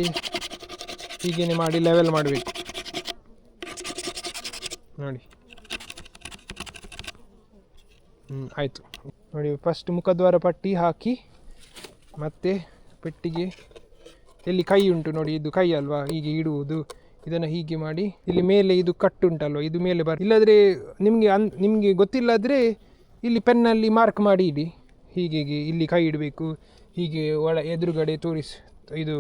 ಹೀಗೇನೆ ಮಾಡಿ ಲೆವೆಲ್ ಮಾಡಬೇಕು. ನೋಡಿ. ಹ್ಞೂ ಆಯಿತು. ನೋಡಿ ಫಸ್ಟ್ ಮುಖದ್ವಾರ ಪಟ್ಟಿ ಹಾಕಿ ಮತ್ತೆ ಪೆಟ್ಟಿಗೆ ಎಲ್ಲಿ ಕೈ ಉಂಟು ನೋಡಿ, ಇದು ಕೈ ಅಲ್ವಾ? ಹೀಗೆ ಇಡುವುದು. ಇದನ್ನು ಹೀಗೆ ಮಾಡಿ, ಇಲ್ಲಿ ಮೇಲೆ ಇದು ಕಟ್ಟುಂಟಲ್ವ ಇದು ಮೇಲೆ ಬರ್, ಇಲ್ಲದ್ರೆ ನಿಮಗೆ ಅನ್, ನಿಮಗೆ ಗೊತ್ತಿಲ್ಲದ್ರೆ ಇಲ್ಲಿ ಪೆನ್ನಲ್ಲಿ ಮಾರ್ಕ್ ಮಾಡಿ ಇಡಿ. ಹೀಗೆ ಇಲ್ಲಿ ಕೈ ಇಡಬೇಕು. ಹೀಗೆ ಒಳ, ಎದುರುಗಡೆ ತೋರಿಸಿ, ಇದು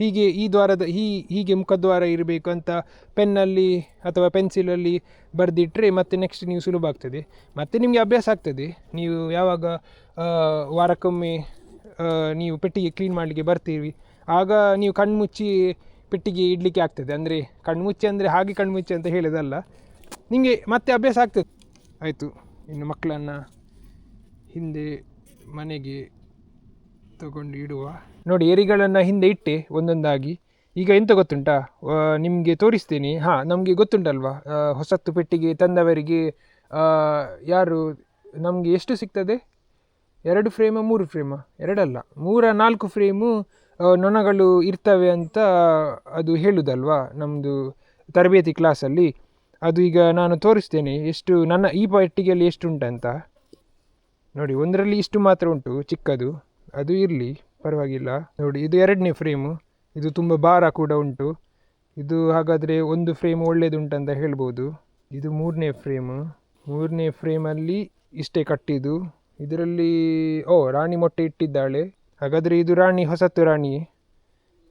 ಹೀಗೆ ಈ ದ್ವಾರದ, ಹೀ, ಹೀಗೆ ಮುಖದ್ವಾರ ಇರಬೇಕು ಅಂತ ಪೆನ್ನಲ್ಲಿ ಅಥವಾ ಪೆನ್ಸಿಲಲ್ಲಿ ಬರೆದಿಟ್ಟರೆ ಮತ್ತೆ ನೆಕ್ಸ್ಟ್ ನೀವು ಸುಲಭ ಆಗ್ತದೆ. ಮತ್ತೆ ನಿಮಗೆ ಅಭ್ಯಾಸ ಆಗ್ತದೆ. ನೀವು ಯಾವಾಗ ವಾರಕ್ಕೊಮ್ಮೆ ನೀವು ಪೆಟ್ಟಿಗೆ ಕ್ಲೀನ್ ಮಾಡಲಿಕ್ಕೆ ಬರ್ತೀವಿ ಆಗ ನೀವು ಕಣ್ಮುಚ್ಚಿ ಪೆಟ್ಟಿಗೆ ಇಡಲಿಕ್ಕೆ ಆಗ್ತದೆ. ಅಂದರೆ ಕಣ್ಮುಚ್ಚಿ ಅಂದರೆ ಹಾಗೆ ಕಣ್ಮುಚ್ಚಿ ಅಂತ ಹೇಳೋದಲ್ಲ. ನಿಮಗೆ ಮತ್ತೆ ಅಭ್ಯಾಸ ಆಗ್ತದೆ. ಆಯಿತು, ಇನ್ನು ಮಕ್ಕಳನ್ನು ಹಿಂದೆ ಮನೆಗೆ ತಗೊಂಡು ಇಡುವ. ನೋಡಿ ಎರಿಗಳನ್ನು ಹಿಂದೆ ಇಟ್ಟೆ ಒಂದೊಂದಾಗಿ. ಈಗ ಎಂತ ಗೊತ್ತುಂಟಾ? ನಿಮಗೆ ತೋರಿಸ್ತೀನಿ. ಹಾಂ, ನಮಗೆ ಗೊತ್ತುಂಟಲ್ವಾ? ಹೊಸತ್ತು ಪೆಟ್ಟಿಗೆ ತಂದವರಿಗೆ ಯಾರು, ನಮಗೆ ಎಷ್ಟು ಸಿಗ್ತದೆ? ಎರಡು ಫ್ರೇಮ ಮೂರು ಫ್ರೇಮ ಎರಡಲ್ಲ. ಮೂರ ನಾಲ್ಕು ಫ್ರೇಮು ನೊಣಗಳು ಇರ್ತವೆ ಅಂತ ಅದು ಹೇಳುದಲ್ವಾ? ನಮ್ಮದು ತರಬೇತಿ ಕ್ಲಾಸಲ್ಲಿ. ಅದು ಈಗ ನಾನು ತೋರಿಸ್ತೇನೆ, ಎಷ್ಟು ನನ್ನ ಈ ಪಟ್ಟಿಗೆಯಲ್ಲಿ ಎಷ್ಟು ಉಂಟಂತ ನೋಡಿ, ಒಂದರಲ್ಲಿ ಇಷ್ಟು ಮಾತ್ರ ಉಂಟು, ಚಿಕ್ಕದು. ಅದು ಇರಲಿ, ಪರವಾಗಿಲ್ಲ. ನೋಡಿ, ಇದು ಎರಡನೇ ಫ್ರೇಮು. ಇದು ತುಂಬ ಭಾರ ಕೂಡ ಉಂಟು. ಇದು ಹಾಗಾದರೆ ಒಂದು ಫ್ರೇಮ್ ಒಳ್ಳೇದುಂಟಂತ ಹೇಳ್ಬೋದು. ಇದು ಮೂರನೇ ಫ್ರೇಮು. ಮೂರನೇ ಫ್ರೇಮಲ್ಲಿ ಇಷ್ಟೇ ಕಟ್ಟಿದ್ದು. ಇದರಲ್ಲಿ, ಓ, ರಾಣಿ ಮೊಟ್ಟೆ ಇಟ್ಟಿದ್ದಾಳೆ. ಹಾಗಾದರೆ ಇದು ರಾಣಿ ಹೊಸತ್ತು ರಾಣಿ.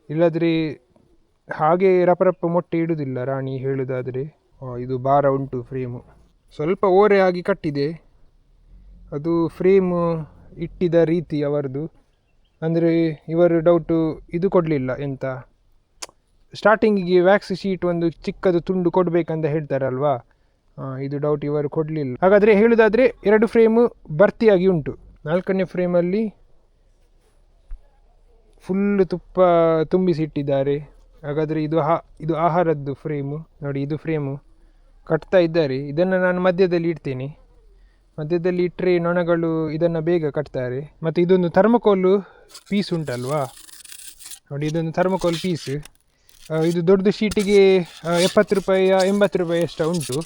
ಇಲ್ಲದ್ರೆ ಹಾಗೆ ರಪರಪ್ಪ ಮೊಟ್ಟೆ ಇಡುವುದಿಲ್ಲ ರಾಣಿ ಹೇಳುವುದಾದರೆ ಇದು ಭಾರ ಉಂಟು ಫ್ರೇಮು ಸ್ವಲ್ಪ ಓರೆ ಆಗಿ ಕಟ್ಟಿದೆ. ಅದು ಫ್ರೇಮ್ ಇಟ್ಟಿದ ರೀತಿ ಅವರದು. ಅಂದರೆ ಇವರು ಡೌಟು ಇದು ಕೊಡಲಿಲ್ಲ ಎಂತ? ಸ್ಟಾರ್ಟಿಂಗಿಗೆ ವ್ಯಾಕ್ಸ್ ಶೀಟ್ ಒಂದು ಚಿಕ್ಕದು ತುಂಡು ಕೊಡಬೇಕಂತ ಹೇಳ್ತಾರಲ್ವಾ? ಇದು ಡೌಟ್ ಇವರು ಕೊಡಲಿಲ್ಲ. ಹಾಗಾದರೆ ಹೇಳುವುದಾದರೆ ಎರಡು ಫ್ರೇಮು ಭರ್ತಿಯಾಗಿ ಉಂಟು. ನಾಲ್ಕನೇ ಫ್ರೇಮಲ್ಲಿ ಫುಲ್ ತುಪ್ಪ ತುಂಬಿಸಿಟ್ಟಿದ್ದಾರೆ. ಹಾಗಾದರೆ ಇದು ಹಾ ಇದು ಆಹಾರದ್ದು ಫ್ರೇಮು. ನೋಡಿ, ಇದು ಫ್ರೇಮು ಕಟ್ತಾ ಇದ್ದಾರೆ. ಇದನ್ನು ನಾನು ಮಧ್ಯದಲ್ಲಿ ಇಡ್ತೀನಿ. ಮಧ್ಯದಲ್ಲಿ ಇಟ್ಟರೆ ನೊಣಗಳು ಇದನ್ನು ಬೇಗ ಕಟ್ತಾರೆ. ಮತ್ತು ಇದೊಂದು ಥರ್ಮಕೋಲು ಪೀಸ್ ಉಂಟಲ್ವಾ? ನೋಡಿ, ಇದೊಂದು ಥರ್ಮಕೋಲ್ ಪೀಸ್. ಇದು ದೊಡ್ಡ ಶೀಟಿಗೆ ಎಪ್ಪತ್ತು ರೂಪಾಯಿಯ ಎಂಬತ್ತು ರೂಪಾಯಿ ಅಷ್ಟು ಉಂಟು.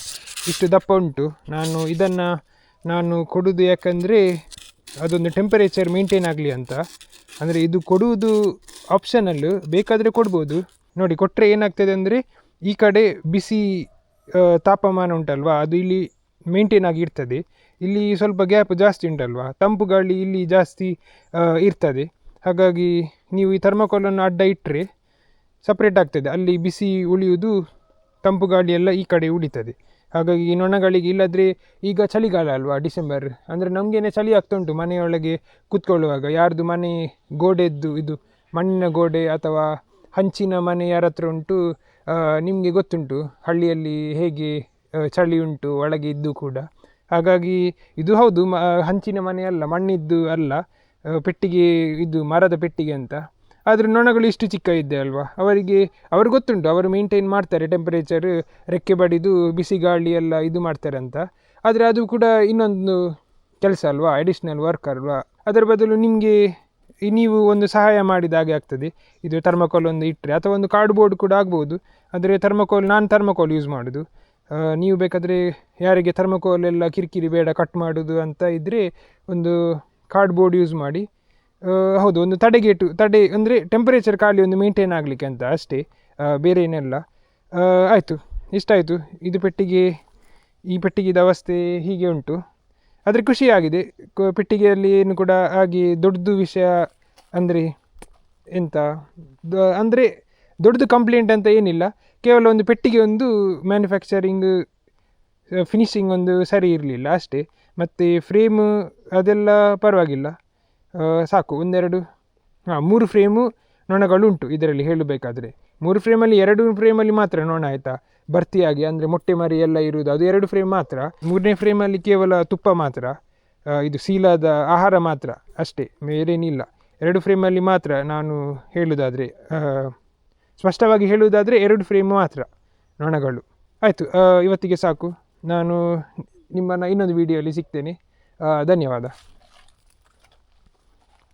ಇಷ್ಟು ದಪ್ಪ ಉಂಟು. ನಾನು ಇದನ್ನು, ನಾನು ಕೊಡೋದು ಯಾಕಂದರೆ ಅದೊಂದು ಟೆಂಪರೇಚರ್ ಮೇಂಟೈನ್ ಆಗಲಿ ಅಂತ. ಅಂದರೆ ಇದು ಕೊಡುವುದು ಆಪ್ಷನಲ್ಲು ಬೇಕಾದರೆ ಕೊಡ್ಬೋದು. ನೋಡಿ ಕೊಟ್ಟರೆ ಏನಾಗ್ತದೆ ಅಂದರೆ ಈ ಕಡೆ ಬಿಸಿ ತಾಪಮಾನ ಉಂಟಲ್ವಾ, ಅದು ಇಲ್ಲಿ ಮೇಂಟೈನ್ ಆಗಿ ಇರ್ತದೆ. ಇಲ್ಲಿ ಸ್ವಲ್ಪ ಗ್ಯಾಪ್ ಜಾಸ್ತಿ ಉಂಟಲ್ವಾ, ತಂಪು ಗಾಳಿ ಇಲ್ಲಿ ಜಾಸ್ತಿ ಇರ್ತದೆ. ಹಾಗಾಗಿ ನೀವು ಈ ಥರ್ಮಕೋಲನ್ನು ಅಡ್ಡ ಇಟ್ಟರೆ ಸಪ್ರೇಟ್ ಆಗ್ತದೆ. ಅಲ್ಲಿ ಬಿಸಿ ಉಳಿಯುವುದು, ತಂಪು ಗಾಳಿ ಎಲ್ಲ ಈ ಕಡೆ ಉಳಿತದೆ. ಹಾಗಾಗಿ ಈ ನೊಣಗಳಿಗೆ ಇಲ್ಲದ್ರೆ ಈಗ ಚಳಿಗಾಲ ಅಲ್ವಾ ಡಿಸೆಂಬರ್? ಅಂದರೆ ನಮಗೇನೆ ಚಳಿ ಆಗ್ತಾ ಉಂಟು ಮನೆಯೊಳಗೆ ಕೂತ್ಕೊಳ್ಳುವಾಗ. ಯಾರ್ದು ಮನೆ ಗೋಡೆದ್ದು ಇದು ಮಣ್ಣಿನ ಗೋಡೆ ಅಥವಾ ಹಂಚಿನ ಮನೆ ಯಾರ ಹತ್ರ ಉಂಟು ನಿಮಗೆ ಗೊತ್ತುಂಟು ಹಳ್ಳಿಯಲ್ಲಿ ಹೇಗೆ ಚಳಿ ಉಂಟು ಒಳಗೆ ಇದ್ದು ಕೂಡ. ಹಾಗಾಗಿ ಇದು ಹೌದು, ಮ, ಹಂಚಿನ ಮನೆ ಅಲ್ಲ, ಮಣ್ಣಿದ್ದು ಅಲ್ಲ ಪೆಟ್ಟಿಗೆ, ಇದು ಮರದ ಪೆಟ್ಟಿಗೆ ಅಂತ. ಆದರೆ ನೊಣಗಳು ಇಷ್ಟು ಚಿಕ್ಕ ಇದ್ದೆ ಅಲ್ವಾ? ಅವರಿಗೆ ಅವ್ರಿಗೆ ಗೊತ್ತುಂಟು, ಅವರು ಮೇಂಟೈನ್ ಮಾಡ್ತಾರೆ ಟೆಂಪರೇಚರ್ ರೆಕ್ಕೆ ಬಡಿದು, ಬಿಸಿ ಗಾಳಿ ಎಲ್ಲ ಇದು ಮಾಡ್ತಾರೆ ಅಂತ. ಆದರೆ ಅದು ಕೂಡ ಇನ್ನೊಂದು ಕೆಲಸ ಅಲ್ವಾ? ಅಡಿಷ್ನಲ್ ವರ್ಕ್ ಅಲ್ವಾ? ಅದರ ಬದಲು ನಿಮಗೆ ನೀವು ಒಂದು ಸಹಾಯ ಮಾಡಿದ ಹಾಗೆ ಆಗ್ತದೆ. ಇದು ಥರ್ಮಕೋಲ್ ಒಂದು ಇಟ್ಟರೆ ಅಥವಾ ಒಂದು ಕಾರ್ಡ್ಬೋರ್ಡ್ ಕೂಡ ಆಗ್ಬೋದು. ಆದರೆ ಥರ್ಮಕೋಲ್ ನಾನು ಥರ್ಮಕೋಲ್ ಯೂಸ್ ಮಾಡೋದು. ನೀವು ಬೇಕಾದರೆ ಯಾರಿಗೆ ಥರ್ಮಕೋಲ್ ಎಲ್ಲ ಕಿರಿಕಿರಿ ಬೇಡ ಕಟ್ ಮಾಡೋದು ಅಂತ ಇದ್ದರೆ ಒಂದು ಕಾರ್ಡ್ಬೋರ್ಡ್ ಯೂಸ್ ಮಾಡಿ. ಹೌದು, ಒಂದು ತಡೆಗೇಟು ತಡೆ ಅಂದರೆ ಟೆಂಪರೇಚರ್ ಖಾಲಿ ಒಂದು ಮೇಂಟೈನ್ ಆಗಲಿಕ್ಕೆ ಅಂತ ಅಷ್ಟೇ. ಬೇರೆ ಏನೆಲ್ಲ. ಆಯಿತು ಇಷ್ಟಾಯಿತು ಇದು ಪೆಟ್ಟಿಗೆ, ಈ ಪೆಟ್ಟಿಗೆದ ಅವಸ್ಥೆ ಹೀಗೆ ಉಂಟು. ಆದರೆ ಖುಷಿಯಾಗಿದೆ ಪೆಟ್ಟಿಗೆಯಲ್ಲಿ ಏನು ಕೂಡ ಹಾಗೆ ದೊಡ್ಡದು ವಿಷಯ ಅಂದರೆ ಎಂತ? ಅಂದರೆ ದೊಡ್ಡದು ಕಂಪ್ಲೇಂಟ್ ಅಂತ ಏನಿಲ್ಲ. ಕೇವಲ ಒಂದು ಪೆಟ್ಟಿಗೆ ಒಂದು ಮ್ಯಾನುಫ್ಯಾಕ್ಚರಿಂಗ್ ಫಿನಿಶಿಂಗ್ ಒಂದು ಸರಿ ಇರಲಿಲ್ಲ ಅಷ್ಟೇ. ಮತ್ತು ಫ್ರೇಮ್ ಅದೆಲ್ಲ ಪರವಾಗಿಲ್ಲ. ಸಾಕು, ಒಂದೆರಡು, ಹಾಂ, ಮೂರು ಫ್ರೇಮು ನೊಣಗಳು ಉಂಟು ಇದರಲ್ಲಿ ಹೇಳಬೇಕಾದ್ರೆ. ಮೂರು ಫ್ರೇಮಲ್ಲಿ ಎರಡು ಫ್ರೇಮಲ್ಲಿ ಮಾತ್ರ ನೊಣ ಆಯಿತಾ? ಭರ್ತಿಯಾಗಿ, ಅಂದರೆ ಮೊಟ್ಟೆ ಮರಿ ಎಲ್ಲ ಇರುವುದು, ಅದು ಎರಡು ಫ್ರೇಮ್ ಮಾತ್ರ? ಮೂರನೇ ಫ್ರೇಮಲ್ಲಿ ಕೇವಲ ತುಪ್ಪ ಮಾತ್ರ? ಇದು ಸೀಲಾದ ಆಹಾರ ಮಾತ್ರ? ಅಷ್ಟೇ, ಬೇರೇನಿಲ್ಲ. ಎರಡು ಫ್ರೇಮಲ್ಲಿ ಮಾತ್ರ ನಾನು ಹೇಳುವುದಾದರೆ ಸ್ಪಷ್ಟವಾಗಿ ಹೇಳುವುದಾದರೆ ಎರಡು ಫ್ರೇಮ್ ಮಾತ್ರ ನೊಣಗಳು. ಆಯಿತು ಇವತ್ತಿಗೆ ಸಾಕು. ನಾನು ನಿಮ್ಮನ್ನು ಇನ್ನೊಂದು ವಿಡಿಯೋಲಿ ಸಿಗ್ತೇನೆ. ಧನ್ಯವಾದ.